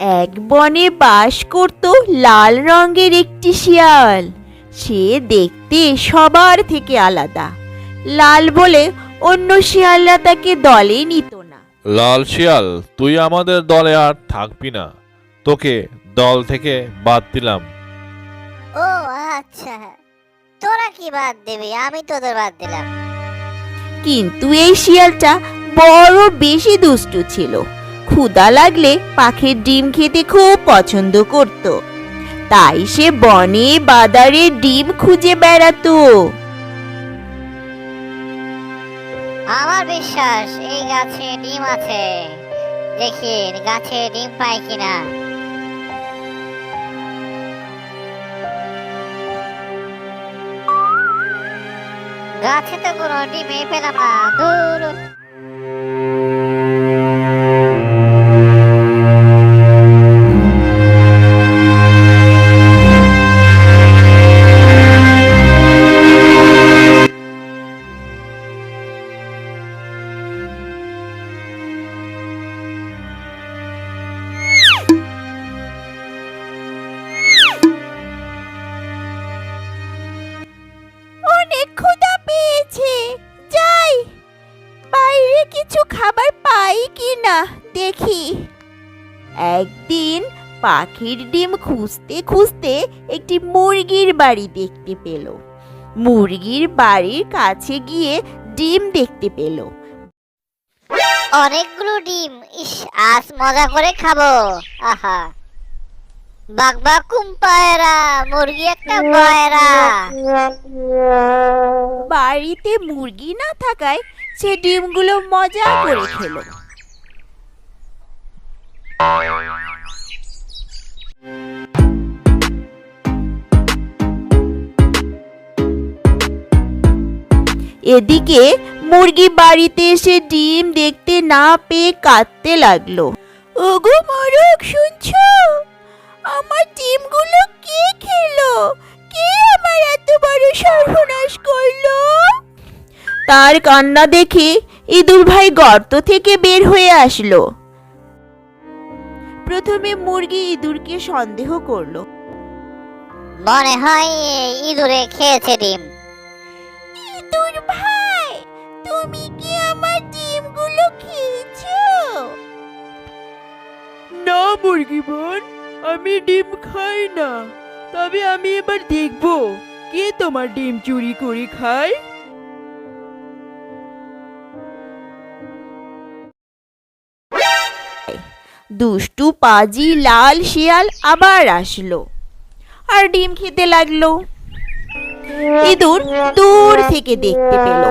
এক বনে বাস করত লাল রঙের একটি শিয়াল। সে দেখতে সবার থেকে আলাদা। লাল বলে অন্য শিয়ালরা তাকে দলে নিত না। লাল শিয়াল তুই আমাদের দলে আর থাকবি না। তোকে দল থেকে বাদ দিলাম। ও আচ্ছা। তোরা কি বাদ দেবে? আমি তোদের বাদ দিলাম। কিন্তু এই শিয়ালটা বড় বেশি দুষ্টু ছিল। ক্ষুদা লাগলে পাখির ডিম খেতে খুব পছন্দ করত। তাই সে বনে বাদারে ডিম খুঁজে বেড়াতো। আমার বিশ্বাস, এই গাছে ডিম আছে। দেখি গাছে ডিম পাই কিনা। গাছে তো কোনো ডিমই পেলাম না। দূর কিছু খাবার পাই কি না? দেখি। একদিন পাখির ডিম খুঁজতে খুঁজতে একটি মুরগির বাড়ি দেখতে পেল। মুরগির বাড়ির কাছে গিয়ে ডিম দেখতে পেল। অনেকগুলো ডিম ইস আজ মজা করে খাব। আহা। বাঘ বাঘ কুম্পায়রা মুরগি একটা বয়রা বাড়িতে মুরগি না থাকায় সে ডিমগুলো মজা করে খেলো। এদিকে মুরগি বাড়িতে এসে ডিম দেখতে না পেয়ে কাঁদতে লাগল। ওগো মরক শুনছো? আমার ডিমগুলো কে খেলো? কে আমার এত বড় সর্বনাশ করল? তার কান্না দেখে ইঁদুর ভাই গর্ত থেকে বের হয়ে আসলো। প্রথমে মুরগি ইঁদুরকে সন্দেহ করল। মনে হয় ইঁদুরে খেয়েছে ডিম। ইঁদুর ভাই তুমি কি আমার ডিমগুলো খেয়েছো? না মুরগি বোন আমি ডিম খাই না। তবে আমি এবার দেখব কে তোমার ডিম চুরি করে খায়। দুষ্টু পাজি লাল শিয়াল আবার আসলো। আর ডিম খেতে লাগল। ইঁদুর দূর থেকে দেখতে পেল।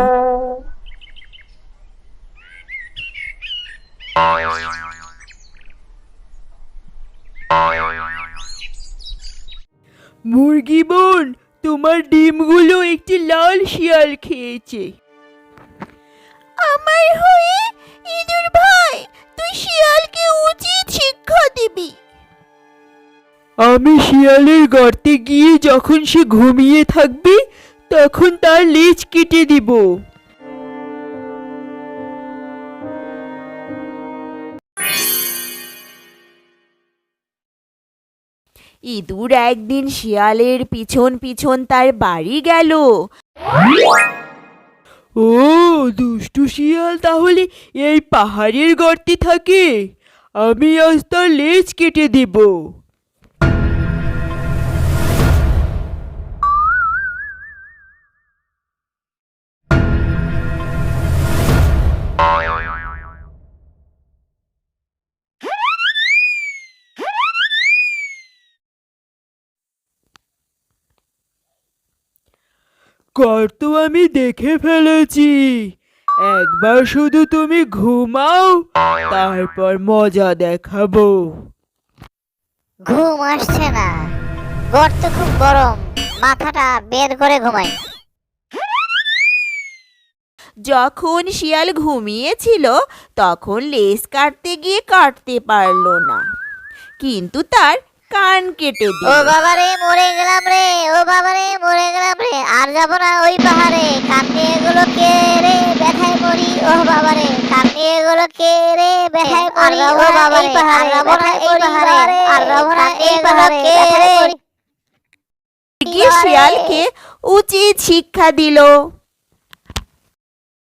মুরগি বোন তোমার ডিমগুলো একটি লাল শিয়াল খেয়েছে। আমার হয়ে ইঁদুর ভাই তুই শিয়ালকে উচিত শিক্ষা দিবি। আমি শিয়ালের গর্তে গিয়ে যখন সে ঘুমিয়ে থাকবে তখন তার লেজ কেটে দিব। ইঁদুর একদিন শিয়ালের পিছন পিছন তার বাড়ি গেল। ও দুষ্টু শিয়াল তাহলে এই পাহাড়ের গর্তে থাকে। আমি আজ তার লেজ কেটে দেব। গর্ত আমি দেখে ফেলেছি। একবার শুধু তুমি ঘুমাও তারপর মজা দেখাবো। ঘুম আসছে না। গর্ত খুব গরম মাথাটা বের করে ঘুমাই। যখন শিয়াল ঘুমিয়েছিল তখন লেজ কাটতে গিয়ে কাটতে পারল না। কিন্তু তার কান কেটে ও দিল। বাবা রে মরে গেলাম রে ও বাবা রে মরে গেলাম। যাব না ওই পাহাড়ে। কাটে এগুলো কে রে? ব্যথায় পড়ি ও বাবা রে কান্দি এগুলো কে রে? ব্যথায় পড়ি ও বাবা রে আর যাব না এই পাহাড়ে। আর যাব না এই পাহাড়ে। কে রে? শিয়ালকে উচিত শিক্ষা দিল।